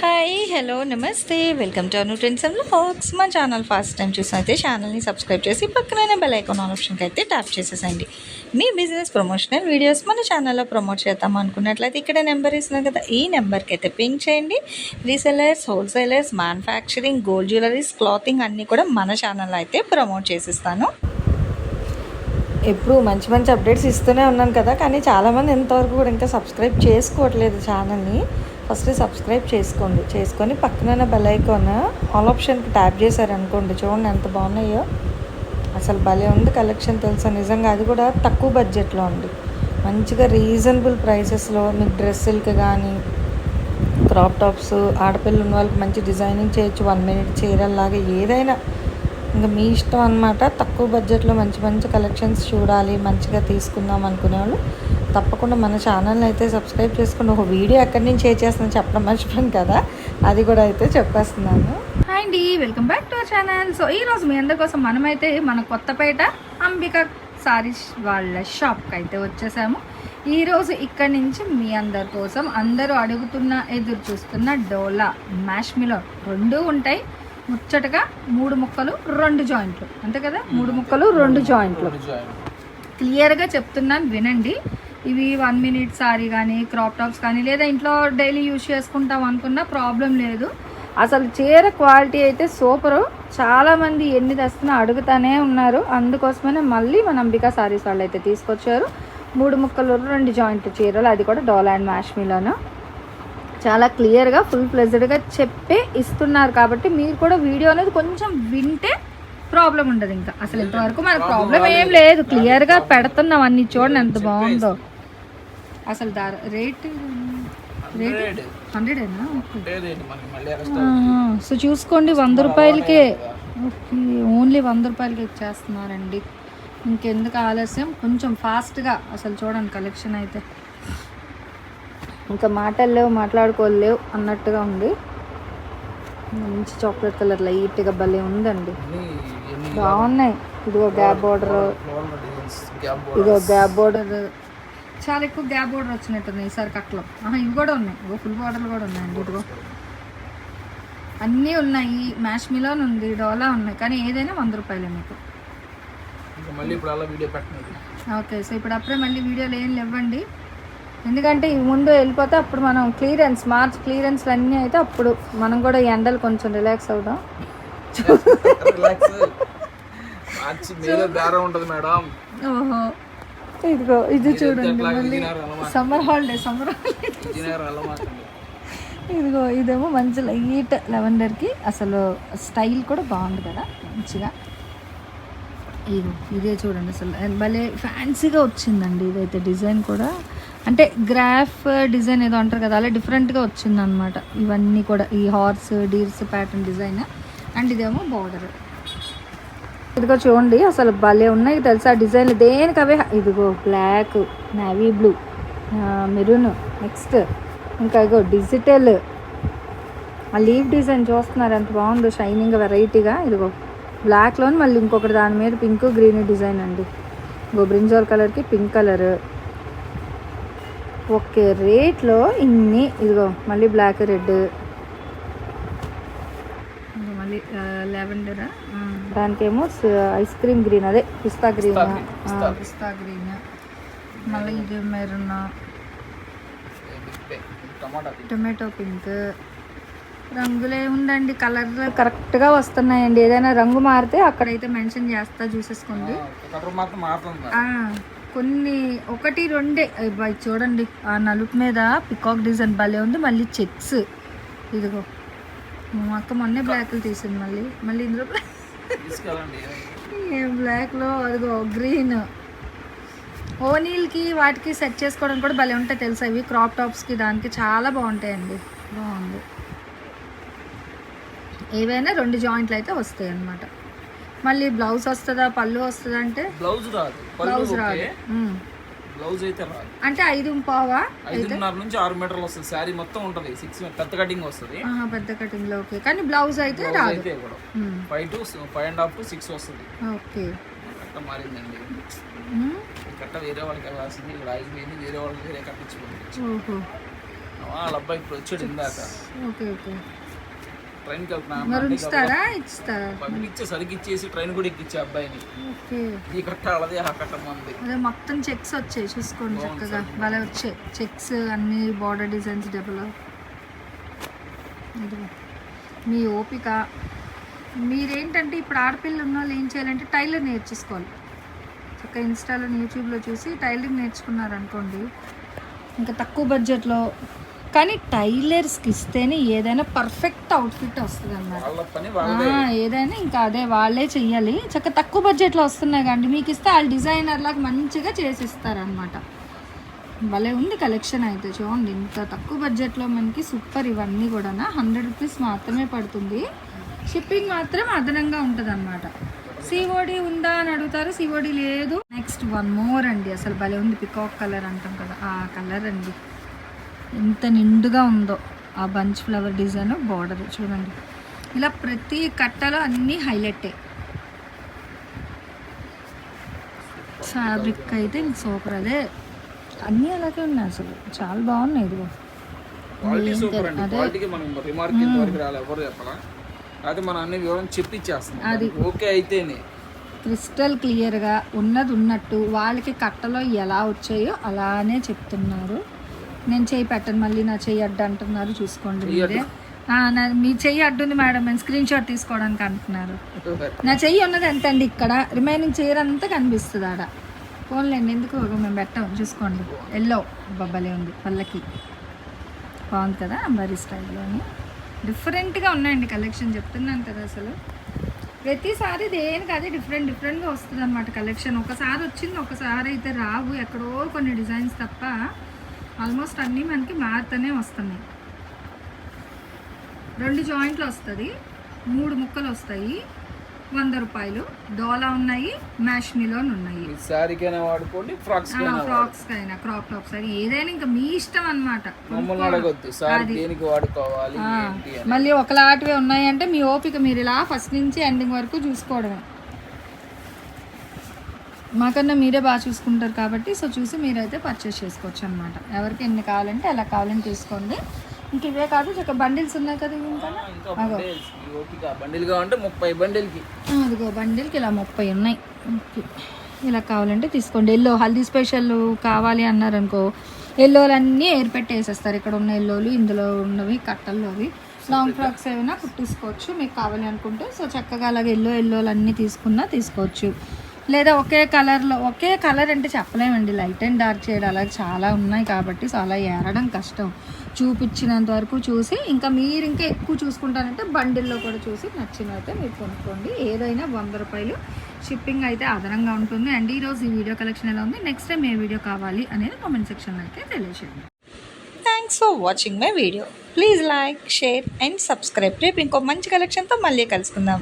Hi hello నమస్తే welcome to Anu trends and facts మా channel first time చూసినైతే ఛానల్ని సబ్స్క్రైబ్ చేసి పక్కనే బెల్ ఐకాన్ ఆప్షన్కి అయితే ట్యాప్ చేసేసండి మీ బిజినెస్ ప్రమోషనల్ వీడియోస్ మన ఛానల్లో ప్రమోట్ చేద్దాం అనుకున్నట్లయితే ఇక్కడ నెంబర్ ఇస్తున్నాం కదా ఈ నెంబర్కి అయితే పింక్ చేయండి. Resellers wholesalers manufacturing gold jewelleries clothing అన్నీ కూడా మన ఛానల్లో అయితే ప్రమోట్ చేసిస్తాను. ఎప్పుడు మంచి మంచి అప్డేట్స్ ఇస్తూనే ఉన్నాను కదా కానీ చాలామంది ఎంతవరకు కూడా ఇంకా సబ్స్క్రైబ్ చేసుకోవట్లేదు ఛానల్ని ఫస్ట్ సబ్స్క్రైబ్ చేసుకోండి. చేసుకొని పక్కన బెల్ ఐకాన్ ఆల్ ఆప్షన్కి ట్యాప్ చేశారనుకోండి. చూడండి ఎంత బాగున్నాయో. అసలు భలే ఉంది కలెక్షన్ తెలుసా? నిజంగా అది కూడా తక్కువ బడ్జెట్లో ఉంది. మంచిగా రీజనబుల్ ప్రైసెస్లో మీకు డ్రెస్సులకి కానీ క్రాప్ టాప్స్ ఆడపిల్లలు ఉన్న వాళ్ళకి మంచి డిజైనింగ్ చేయొచ్చు వన్ మినిట్ చీరల్లాగా ఏదైనా. ఇంకా మీ ఇష్టం అనమాట తక్కువ బడ్జెట్లో మంచి మంచి కలెక్షన్స్ చూడాలి మంచిగా తీసుకుందాం అనుకునే వాళ్ళు తప్పకుండా మన ఛానల్ని అయితే సబ్స్క్రైబ్ చేసుకుని ఒక వీడియో ఎక్కడి నుంచి షేర్ చేస్తున్నాను చెప్పడం మర్చిపోయాను కదా. అది కూడా అయితే చెప్పేస్తున్నాను. హాయ్ అండి welcome back to our channel so ఈ రోజు మీ అందరి కోసం మనమైతే మన కొత్తపేట అంబిక సారీస్ వాళ్ళ షాప్కి అయితే వచ్చేసాము. ఈ రోజు ఇక్కడి నుంచి మీ అందరి కోసం అందరూ అడుగుతున్న ఎదురు చూస్తున్న డోలా మ్యాష్ మిలో రెండు ఉంటాయి. ముచ్చటగా మూడు ముక్కలు రెండు జాయింట్లు అంతే కదా? మూడు ముక్కలు రెండు జాయింట్లు క్లియర్గా చెప్తున్నాను వినండి. ఇవి వన్ మినిట్ సారీ కానీ క్రాప్ టాప్స్ కానీ లేదా ఇంట్లో డైలీ యూజ్ చేసుకుంటాం అనుకున్నా ప్రాబ్లం లేదు. అసలు చీర క్వాలిటీ అయితే సూపరు చాలామంది ఎన్ని తెస్తున్నా అడుగుతానే ఉన్నారు. అందుకోసమనే మళ్ళీ మన అంబికా సారీస్ వాళ్ళు అయితే తీసుకొచ్చారు. మూడు ముక్కలు రెండు జాయింట్ చీరలు అది కూడా డోల్ అండ్ మ్యాష్మీలోను చాలా క్లియర్గా ఫుల్ ప్లెజర్డ్గా చెప్పే ఇస్తున్నారు కాబట్టి మీరు కూడా వీడియో అనేది కొంచెం వింటే ప్రాబ్లం ఉండదు ఇంకా. అసలు ఇంతవరకు మన ప్రాబ్లం ఏం లేదు. క్లియర్గా పెడుతున్నాం అన్ని చూడండి ఎంత బాగుందో. అసలు ధర రేట్ రేట్ హండ్రెడేనా? సో చూసుకోండి వంద రూపాయలకే. ఓకే ఓన్లీ వంద రూపాయలకి ఇచ్చేస్తున్నారండి. ఇంకెందుకు ఆలస్యం? కొంచెం ఫాస్ట్గా అసలు చూడండి కలెక్షన్ అయితే. ఇంకా మాటలు లేవు మాట్లాడుకోలేవు అన్నట్టుగా ఉంది. మంచి చాక్లెట్ కలర్ లైట్గా భలే ఉందండి. బాగున్నాయి. ఇదిగో గ్యాప్ బోర్డర్. ఇదిగో గ్యాప్ బోర్డర్. చాలా ఎక్కువ గ్యాప్ బోర్డర్ వచ్చినట్టుంది ఈసారి కట్టలో. ఆహా, ఇవి కూడా ఉన్నాయి. ఇగో ఫుల్ బోర్డర్లు కూడా ఉన్నాయండి ఇదిగో. అన్నీ ఉన్నాయి. మ్యాష్ మిలోన్ ఉంది డోలా ఉన్నాయి. కానీ ఏదైనా వంద రూపాయలే మీకు. మళ్ళీ ఇప్పుడు అలా వీడియో పెట్టినది ఓకే సో ఇప్పుడు అప్పుడే మళ్ళీ వీడియోలు ఏం లేవండి. ఎందుకంటే ఇవి ముందు వెళ్ళిపోతే అప్పుడు మనం క్లియరెన్స్ మార్చ్ క్లియరెన్స్ అన్నీ అయితే అప్పుడు మనం కూడా ఈ ఎండలు కొంచెం రిలాక్స్ అవుదాం. రిలాక్స్ మార్చి మీద బేరం ఉంటది మేడం. ఓహో. ఇదిగో ఇది చూడండి మళ్ళీ. సమ్మర్ హాలిడే సమ్మర్ ఇదిగో ఇదేమో మంచి లైట్ లెవెండర్కి అసలు స్టైల్ కూడా బాగుంది కదా మంచిగా. ఇదిగో ఇదే చూడండి అసలు. భలే ఫ్యాన్సీగా వచ్చిందండి ఇదైతే డిజైన్ కూడా. అంటే గ్రాఫ్ డిజైన్ ఏదో అంటారు కదా అలా డిఫరెంట్గా వచ్చింది అనమాట ఇవన్నీ కూడా ఈ horse deers pattern design. And ఇదేమో బార్డర్. ఇదిగో చూడండి అసలు భలే ఉన్నాయి తెలుసా డిజైన్లు. దేనికి అవే? ఇదిగో black navy blue maroon next ఇంకా ఇగో డిజిటల్ ఆ లీవ్ డిజైన్ చూస్తున్నారు ఎంత బాగుందో షైనింగ్ వెరైటీగా ఇదిగో బ్లాక్లోని మళ్ళీ ఇంకొకటి దాని మీద పింక్ గ్రీన్ డిజైన్ అండి. ఇగో బ్రింజోల్ కలర్కి పింక్ కలర్ ఓకే రేట్లో ఇన్ని ఇదిగో మళ్ళీ బ్లాక్ రెడ్ మళ్ళీ లెవెండరా దానికేమో ఐస్ క్రీమ్ గ్రీన్ అదే పిస్తా గ్రీన్. పిస్తా. గ్రీన్ మళ్ళీ ఇది మెరూన్? Tomato tomato pink. రంగులే ఉందండి కలర్ కరెక్ట్గా వస్తున్నాయండి. ఏదైనా రంగు మారితే అక్కడైతే మెన్షన్ చేస్తా చూసేసుకోండి. కొన్ని ఒకటి రెండే. అబ్బాయి చూడండి. ఆ నలుపు మీద పికాక్ డిజైన్ భలే ఉంది. మళ్ళీ చెక్స్. ఇదిగో. మా అక్క మొన్నే బ్లాక్లు తీసింది మళ్ళీ. మళ్ళీ ఇందులో బ్లాక్లో అదిగో గ్రీన్ ఓనీల్కి వాటికి సెట్ చేసుకోవడం కూడా భలే ఉంటాయి తెలుసా ఇవి? క్రాప్ టాప్స్కి దానికి చాలా బాగుంటాయండి. బాగుంది. ఏవైనా రెండు జాయింట్లు అయితే వస్తాయి అన్నమాట. మళ్ళీ బ్లౌజ్ వస్తుందా పళ్ళు వస్తుందా అంటే? బ్లౌజ్ రాదు. బ్లౌజ్ రాదు. బ్లౌజ్ అయితే రాదు అంటే ఐదు పావా? ఐదున్నర నుంచి ఆరు మీటర్లు వస్తుంది. శారీ మొత్తం ఉంటది. సిక్స్ పెద్ద కటింగ్ వస్తుంది. పెద్ద కటింగ్లో ఓకే. కానీ బ్లౌజ్ అయితే రాదు. అయితే కూడా. Five to five and half to six వస్తుంది. ఓకే. కట్ట మారిందండి. కట్ట వేరే వాళ్ళకి వెళ్ళాల్సింది. ఇక్కడ ఆగిపోయింది వేరే వాళ్ళకి వేరే కట్టించుకోండి వాళ్ళ అబ్బాయి ఇప్పుడు వచ్చాడు ఇందాక. Okay okay. ట్రైన్కి వెళ్తున్నా మరి ఉంచుతారా? ఇస్తారా పంపించే సరికి ఇచ్చేసి ట్రైన్ కూడా ఎక్కిచ్చే అబ్బాయిని. ఈ కట్ట ఆ కట్ట మంది అదే మొత్తం చెక్స్ వచ్చాయి చూసుకోండి చక్కగా. భలే వచ్చాయి. చెక్స్ అన్ని బార్డర్ డిజైన్స్ ఇదిగో మీ ఓపిక. మీరేంటంటే ఇప్పుడు ఆడపిల్లలు ఉన్న వాళ్ళు ఏం చేయాలంటే టైలర్ నేర్చేసుకోవాలి. చక్కగా ఇన్స్టాలో యూట్యూబ్లో చూసి టైలరింగ్ నేర్చుకున్నారనుకోండి ఇంకా తక్కువ బడ్జెట్లో కానీ టైలర్స్కి ఇస్తేనే ఏదైనా పర్ఫెక్ట్ అవుట్ఫిట్ వస్తుంది అన్నమాట ఏదైనా ఇంకా అదే వాళ్ళే చెయ్యాలి. చక్క తక్కువ బడ్జెట్లో వస్తున్నాయి కానీ మీకు ఇస్తే వాళ్ళు డిజైనర్ లాగా మంచిగా చేసి ఇస్తారనమాట భలే ఉంది కలెక్షన్ అయితే చూడండి ఇంత తక్కువ బడ్జెట్లో మనకి సూపర్ ఇవన్నీ కూడా హండ్రెడ్ రూపీస్ మాత్రమే పడుతుంది. షిప్పింగ్ మాత్రం అదనంగా ఉంటుంది అనమాట సిఓడి ఉందా అని అడుగుతారు సిఓడి లేదు. నెక్స్ట్ వన్ మోర్ అండి అసలు భలే ఉంది పికాక్ కలర్ అంటాం కదా ఆ కలర్ అండి. ఎంత నిండుగా ఉందో ఆ బంచ్ ఫ్లవర్ డిజైన్ బార్డర్ చూడండి. ఇలా ప్రతి కట్టలో అన్నీ హైలైటే ఫ్యాబ్రిక్ అయితే సూపర్. అదే అన్నీ అలాగే ఉన్నాయి అసలు. చాలా బాగున్నాయి ఇదిగో. ఇచ్చేస్తాం ఓకే అయితేనే. క్రిస్టల్ క్లియర్గా ఉన్నది ఉన్నట్టు వాళ్ళకి కట్టలో ఎలా వచ్చాయో అలానే చెప్తున్నారు. నేను చెయ్యి పెట్టను మళ్ళీ నా చెయ్యి అడ్డు అంటున్నారు చూసుకోండి మీరే. మీ చెయ్యి అడ్డుంది మేడం నేను స్క్రీన్ షాట్ తీసుకోవడానికి అంటున్నారు. నా చెయ్యి ఉన్నది ఎంత అండి ఇక్కడ? రిమైనింగ్ చీర అంతా కనిపిస్తుంది ఆడ. ఫోన్లేండి ఎందుకు మేము పెట్టాం చూసుకోండి. ఎల్లో బబ్బలే ఉంది పళ్ళకి బాగుంది కదా అంబారీ స్టైల్లోని డిఫరెంట్గా ఉన్నాయండి కలెక్షన్ చెప్తున్నాను కదా అసలు. ప్రతిసారి దేనికి అదే డిఫరెంట్ డిఫరెంట్గా వస్తుంది అనమాట కలెక్షన్ ఒకసారి వచ్చింది ఒకసారి అయితే రావు. ఎక్కడో కొన్ని డిజైన్స్ తప్ప ఆల్మోస్ట్ అన్నీ మనకి మారుతూనే వస్తున్నాయి. రెండు జాయింట్లు వస్తుంది. మూడు ముక్కలు వస్తాయి. వంద రూపాయలు. డోలా ఉన్నాయి మ్యాష్మిలోన్ ఉన్నాయి. వాడుకోండి ఫ్రాక్స్ ఫ్రాక్స్ అయినా క్రాప్ టాప్స్ అయినా ఏదైనా ఇంకా మీ ఇష్టం అనమాట మమ్మల్ని అడగొద్దు సార్ దేనికి వాడుకోవాలి ఏంటి అని. మళ్ళీ ఒకలాంటివే ఉన్నాయంటే మీ ఓపిక మీరు ఇలా ఫస్ట్ నుంచి ఎండింగ్ వరకు చూసుకోవడమే. మాకన్నా మీరే బాగా చూసుకుంటారు కాబట్టి సో చూసి మీరైతే పర్చేస్ చేసుకోవచ్చు అనమాట ఎవరికి ఎన్ని కావాలంటే ఎలా కావాలని తీసుకోండి. ఇంక ఇవే కాదు చక్క బండిల్స్ ఉన్నాయి కదా ఇంకా బండిల్ కావాలంటే ముప్పై బండిల్కి అదిగో బండిల్కి ఇలా ముప్పై ఉన్నాయి. ఓకే. ఇలా కావాలంటే తీసుకోండి. ఎల్లో హల్దీ స్పెషల్ కావాలి అన్నారనుకో ఎల్లోలు అన్నీ ఏర్పెట్టి వేసేస్తారు. ఇక్కడ ఉన్న ఎల్లోలు ఇందులో ఉన్నవి కట్టల్లోవి లాంగ్ ఫ్రాక్స్ ఏమైనా కుట్టించుకోవచ్చు మీకు కావాలి అనుకుంటే సో చక్కగా అలాగే ఎల్లో ఎల్లోలు అన్నీ తీసుకున్నా తీసుకోవచ్చు. లేదా ఒకే కలర్లో ఒకే కలర్ అంటే చెప్పలేమండి. లైట్ అండ్ డార్క్ షేడ్ అలా చాలా ఉన్నాయి కాబట్టి సో అలా ఏరడం కష్టం. చూపించినంత వరకు చూసి ఇంకా మీరు ఇంకా ఎక్కువ చూసుకుంటారంటే బండిల్లో కూడా చూసి నచ్చినైతే మీరు కొనుక్కోండి. ఏదైనా వంద రూపాయలు షిప్పింగ్ అయితే అదనంగా ఉంటుంది. అండ్ ఈరోజు ఈ వీడియో కలెక్షన్ ఎలా ఉంది? నెక్స్ట్ టైం ఏ వీడియో కావాలి అనేది కామెంట్ సెక్షన్లో అయితే తెలియజేయండి. Thanks for watching my video please like share and subscribe రేపు ఇంకో మంచి కలెక్షన్తో మళ్ళీ కలుసుకుందాం.